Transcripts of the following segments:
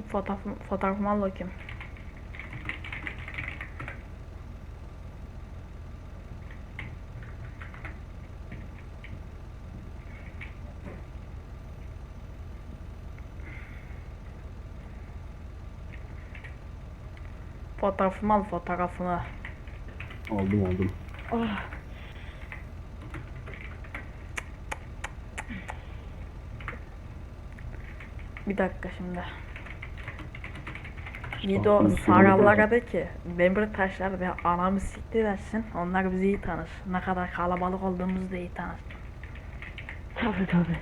Fotoğraf, fotoğrafımı al bakayım. Fotoğrafımı al fotoğrafımı. Aldım aldım. Ah. Bir dakika şimdi. Gido Aklını sarallara de ki demir taşlar ve anamı siktir etsin. Onlar bizi iyi tanır. Ne kadar kalabalık olduğumuzu da iyi tanır. Tabii tabii.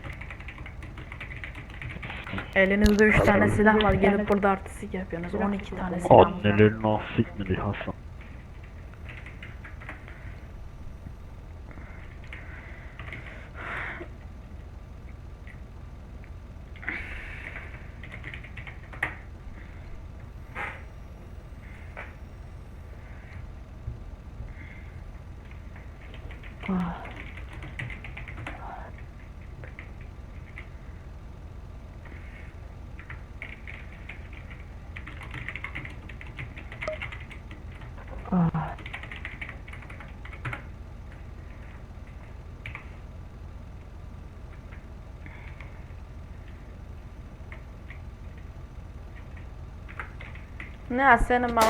Elinizde 3 tane silah var. Gelip burada artistik yapıyorsunuz. 12 tane silah var. Annelerin ah sikmedi Hasan. Ó. Não, a cena mal